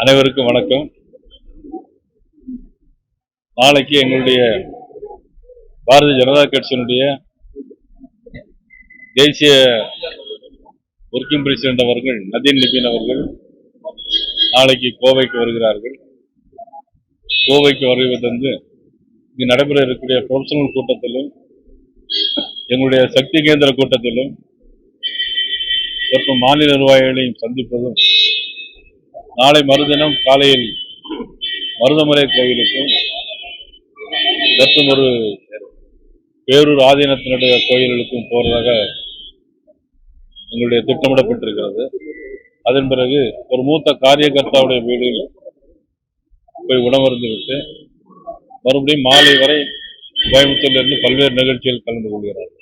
அனைவருக்கும் வணக்கம். நாளைக்கு எங்களுடைய பாரதிய ஜனதா கட்சியினுடைய தேசிய ஒர்க்கிங் பிரசிடென்ட் அவர்கள் நதீன் நிபின் அவர்கள் நாளைக்கு கோவைக்கு வருகிறார்கள். கோவைக்கு வருவது வந்து இங்கு நடைபெற இருக்கக்கூடிய ப்ரொஃபஷனல் கூட்டத்திலும் எங்களுடைய சக்தி கேந்திர கூட்டத்திலும் மற்றும் மாநில நிர்வாகிகளையும் சந்திப்பதும் நாளை மறுதினம் காலையில் மருதமலை கோயிலுக்கும் மற்றும் ஒரு பேரூர் ஆதீனத்தினுடைய கோயில்களுக்கும் போறதாக எங்களுடைய திட்டமிடப்பட்டிருக்கிறது. அதன் பிறகு ஒரு மூத்த காரியகர்த்தாவுடைய வீடு போய் உணவருந்துவிட்டு மறுபடியும் மாலை வரை கோயம்புத்தூரிலிருந்து பல்வேறு நிகழ்ச்சிகள் கலந்து கொள்கிறார்.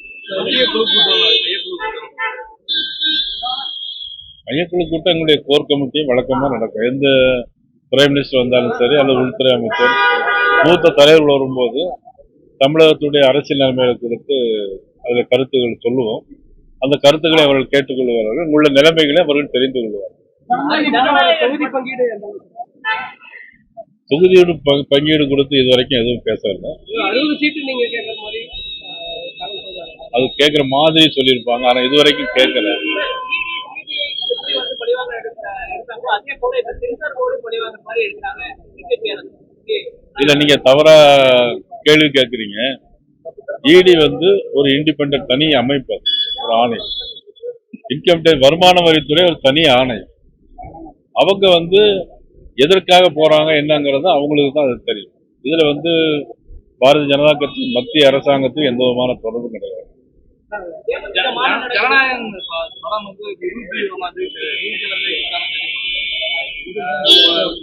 மையக்குழு கூட்டம் எங்களுடைய கோர் கமிட்டி வழக்கமா நடக்கும். எந்த பிரைம் மினிஸ்டர் வந்தாலும் சரி அல்லது உள்துறை அமைச்சர் மூத்த தலைவர்கள் வரும்போது தமிழகத்துடைய அரசியல் நிலைமைகளை குறித்து அதில் கருத்துக்கள் சொல்லுவோம். அந்த கருத்துக்களை அவர்கள் கேட்டுக்கொள்வார்கள். உள்ள நிலைமைகளை அவர்கள் தெரிந்து கொள்வார்கள்? தொகுதியோடு பங்கீடு கொடுத்து இது வரைக்கும் எதுவும் பேசல. அது கேட்குற மாதிரி சொல்லியிருப்பாங்க. ஆனால் இது வரைக்கும் கேட்கல எப்படி வந்து பழிவாங்க எடுக்க- எடுத்தாங்களோ, அதே போல இப்ப சென்சார் போர்டு பழிவாங்க மாதிரி எடுத்தாங்க பிஜேபி அரசு. இல்ல நீங்க தவறா கேள்வி கேட்குறீங்க இடி வந்து ஒரு இண்டிபெண்ட் தனி அமைப்பு. ஒரு ஆணை. இன்கம் டேக்ஸ் வருமான வரித்துறை ஒரு தனி ஆணை. அவங்க வந்து எதற்காக போறாங்க என்னங்கிறது அவங்களுக்கு தான் அது தெரியும். இதுல வந்து பாரதிய ஜனதா கட்சி மத்திய அரசாங்கத்துக்கு எந்த விதமான தொடர்பும் கிடையாது. ஜனநாயகம்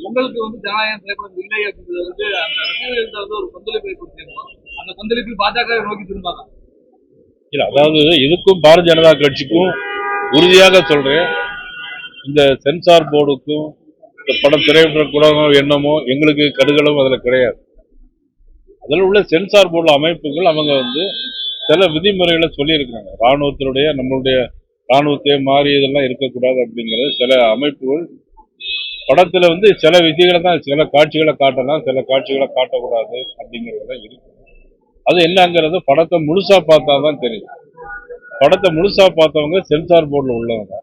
உங்களுக்கு வந்து ஜனநாயகம் திரைப்படம் இல்லை அப்படின்றது வந்து அந்த ரசிகர்கள்ட்ட வந்து ஒரு கொந்தளிப்பை கொடுத்திருந்தோம் அந்த கொந்தளிப்பில் பாஜக நோக்கி திரும்பாங்க இல்ல அதாவது இதுக்கும் பாரதிய ஜனதா கட்சிக்கும் உறுதியாக சொல்றேன். இந்த சென்சார் போர்டுக்கும் இந்த படம் திரைப்பட கூடமோ என்னமோ எங்களுக்கு கடுகளும் அதுல கிடையாது. அதில் உள்ள சென்சார் போர்டு அமைப்புகள் அவங்க வந்து சில விதிமுறைகளை சொல்லியிருக்கிறாங்க. இராணுவத்தினுடைய நம்மளுடைய ராணுவத்தையே மாறி இதெல்லாம் இருக்கக்கூடாது அப்படிங்கிறது சில அமைப்புகள் படத்துல வந்து சில விதிகளை தான் சில காட்சிகளை காட்டலாம் சில காட்சிகளை காட்டக்கூடாது அப்படிங்கிறது தான் இருக்கு. அது என்னங்கிறது படத்தை முழுசா பார்த்தா தான் தெரியும். படத்தை முழுசா பார்த்தவங்க சென்சார் போர்டில் உள்ளவங்க.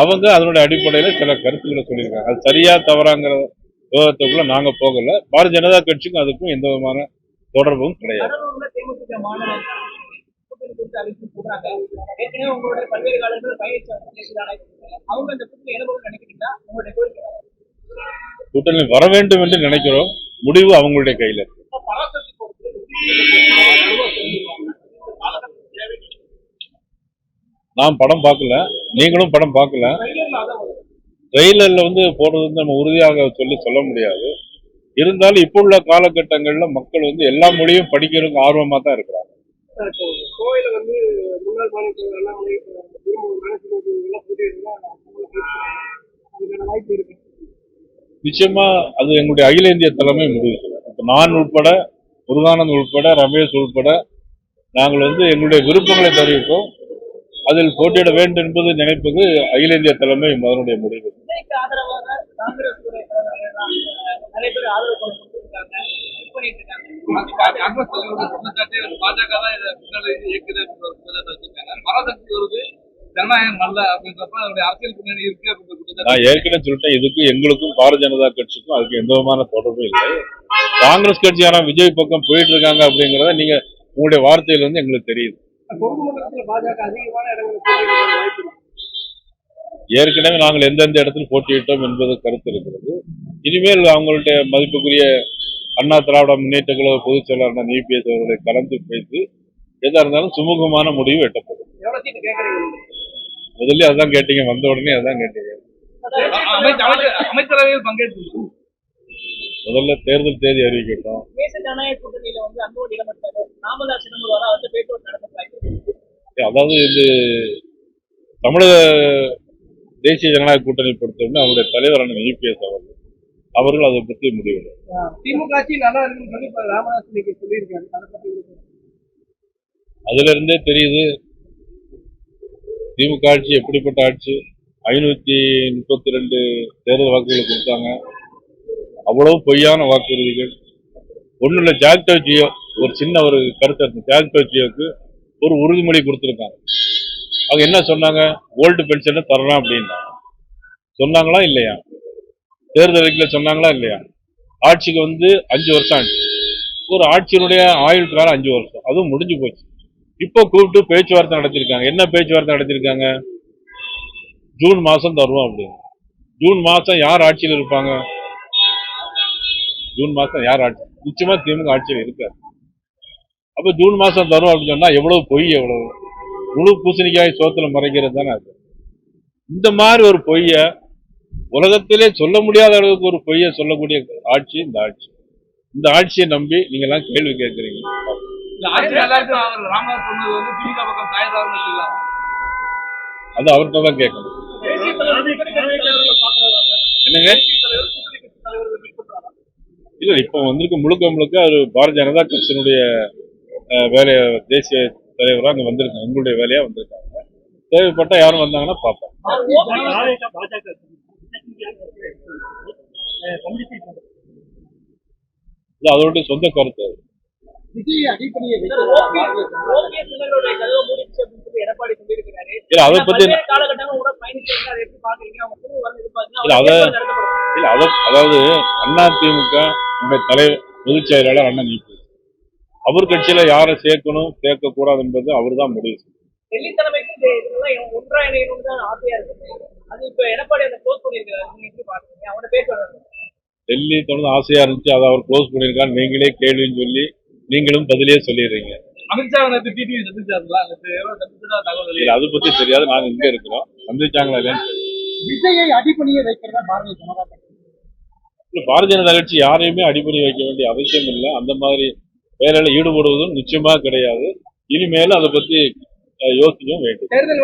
அவங்க அதனுடைய அடிப்படையில சில கருத்துக்களை சொல்லியிருக்காங்க. அது சரியா தவறாங்கிற விவாதத்துக்குள்ள நாங்க போகல. பாரதிய ஜனதா கட்சிக்கும் அதுக்கும் எந்த விதமான தொடர்பும் கிடையாது. உங்களுடைய அவங்க அந்த கூட்டணி வர வேண்டும் என்று நினைக்கிறோம். முடிவு அவங்களுடைய கையில் இருக்கு. நான் படம் பார்க்கல. நீங்களும் படம் பார்க்கல. ட்ரெய்லர்ல வந்து போடுறது வந்து நம்ம உறுதியாக சொல்லி சொல்ல முடியாது. இருந்தாலும் இப்போ உள்ள காலகட்டங்களில் மக்கள் வந்து எல்லா மொழியும் படிக்கிறதுக்கு ஆர்வமாக தான் இருக்கிறாங்க. கோயில வந்து நிச்சயமா அது எங்களுடைய அகில இந்திய தலைமை முடிவு. இப்ப நான் உட்பட முருகானந்த் உட்பட ரமேஷ் உட்பட நாங்கள் வந்து எங்களுடைய விருப்பங்களை தெரிவிப்போம். அதில் போட்டியிட வேண்டும் என்பது நினைப்பது அகில இந்திய தலைமை அதனுடைய முடிவு. பாஜக ஜனநாயகம் நல்ல அப்படின்றப்ப அதனுடைய அரசியல் பின்னணி இருக்கு நான் ஏற்கனவே சொல்லிட்டேன் இதுக்கும் எங்களுக்கும் பாரதிய ஜனதா கட்சிக்கும் அதுக்கு எந்த விதமான தொடர்பும் இல்லை. காங்கிரஸ் கட்சியானா விஜய் பக்கம் போயிட்டு இருக்காங்க அப்படிங்கறத நீங்க உங்களுடைய வார்த்தையில இருந்து எங்களுக்கு தெரியுது. ஏற்கனவே நாங்கள் எந்தெந்த இடத்தில் போட்டியிட்டோம் என்பது கருத்து இருக்கிறது. இனிமேல் அவங்களுடைய மதிப்புக்குரிய அண்ணா திராவிட முன்னேற்ற கழக பொதுச் செயலாளர் இபிஎஸ் அவர்களை கலந்து பேசி எதா இருந்தாலும் சுமூகமான முடிவு எட்டப்படும். முதல்ல அதான் கேட்டீங்க வந்த உடனே அதான் கேட்டீங்க. அமைச்சரவையில் பங்கேற்று. முதல்ல தேர்தல் தேதி அறிவிக்கட்டும். அதாவது இது தமிழக தேசிய ஜனநாயக கூட்டணி பொறுத்தவரை அவருடைய தலைவர் அண்ணன் இபிஎஸ் அவர்கள். அவர்கள் அதை பற்றி முடிவெடுக்கும் திமுக நல்லா இருக்குன்னு அதுல இருந்தே தெரியுது திமுக ஆட்சி எப்படிப்பட்ட ஆட்சி? ஐநூத்தி முப்பத்தி ரெண்டு தேர்தல் வாக்குகளை கொடுத்தாங்க. அவ்வளவு பொய்யான வாக்குறுதிகள். ஒன்றும் இல்லை ஜாக்டோ ஜியோ ஒரு சின்ன ஒரு கருத்து இருக்கு. ஜாக்டோ ஜியோக்கு ஒரு உறுதிமொழி கொடுத்துருக்காங்க. அவங்க என்ன சொன்னாங்க? ஓல்டு பென்ஷனை தரலாம் அப்படின்னா. சொன்னாங்களா இல்லையா? தேர்தல் அறிக்கையில் சொன்னாங்களா இல்லையா? ஆட்சிக்கு வந்து அஞ்சு வருஷம் ஆச்சு. ஒரு ஆட்சியினுடைய ஆயுள் காலம் அஞ்சு வருஷம். அதுவும் முடிஞ்சு போச்சு. இப்போ கூப்பிட்டு பேச்சுவார்த்தை நடத்திருக்காங்க. என்ன பேச்சுவார்த்தை நடத்திருக்காங்க? ஜூன் மாசம் தருவோம் அப்படின்னு. ஜூன் மாசம் யார் ஆட்சியில் இருப்பாங்க? ஜூன் மாசம் யார் ஆட்சி? நிச்சயமா திமுக ஆட்சியில் இருக்காது. அப்ப ஜூன் மாசம் தரும் அப்படின்னு சொன்னா எவ்வளவு பொய் எவ்வளவு? முழு பூசணிக்காய் சோத்துல மறைக்கிறது தானே அது. இந்த மாதிரி ஒரு பொய்ய உலகத்திலே சொல்ல முடியாத அளவுக்கு ஒரு பொய்ய சொல்லக்கூடிய ஆட்சி இந்த ஆட்சி. இந்த ஆட்சியை நம்பி நீங்க எல்லாம் கேள்வி கேட்கறீங்க. அது அவர்கிட்ட தான் கேட்கணும். என்னங்க? இல்ல இப்போ வந்திருக்க முழுக்க முழுக்க அது பாரதிய ஜனதா கட்சியினுடைய வேலைய தேசிய தலைவராக அங்க வந்திருக்காங்க. உங்களுடைய வேலையா வந்திருக்காங்க. தேவைப்பட்டா யாரும் வந்தாங்கன்னா பார்ப்போம். இல்ல அதோடைய சொந்த கருத்து அது. எடப்பாடி சொல்லியிருக்கிறாரு. இல்ல அதை பத்தி பல்வேறு காலகட்டங்கள் கூட பயணிச்சிருக்காங்க அதை எப்படி பாக்குறீங்க? அவங்க திரும்ப வந்து எதிர்பார்த்தீங்கன்னா இல்ல, அவங்க அத- தேர்தல் நடத்தப்படும். இல்ல அத அதாவது அண்ணா திமுக தலைவர் பொதுச் செயலாளர் அண்ணன் நீக்கு அவர் கட்சியில யாரை சேர்க்கணும் சேர்க்க கூடாது என்பது அவர் தான் முடிவு டெல்லி தொடர்ந்து ஆசையா இருந்துச்சு அதை அவர் க்ளோஸ் பண்ணியிருக்காரு நீங்களே கேள்வின்னு சொல்லி நீங்களும் பதிலே சொல்லிடுறீங்க. அமித்ஷா நேற்று டிடிவி நேற்று தகவல் அதை பத்தி தெரியாது. நாங்க இங்க இருக்கிறோம். சந்திச்சாங்களா. விஜயை அடிப்பணிய வைக்கிறதா பாரதிய ஜனதா கட்சி? இல்ல பாரதிய ஜனதா கட்சி யாரையுமே அடிப்படை வைக்க வேண்டிய அவசியம் இல்லை. அந்த மாதிரி வேலையில ஈடுபடுவதும் நிச்சயமா கிடையாது. இனிமேலும் அதை பத்தி யோசிக்கவும் வேண்டும். தேர்தல்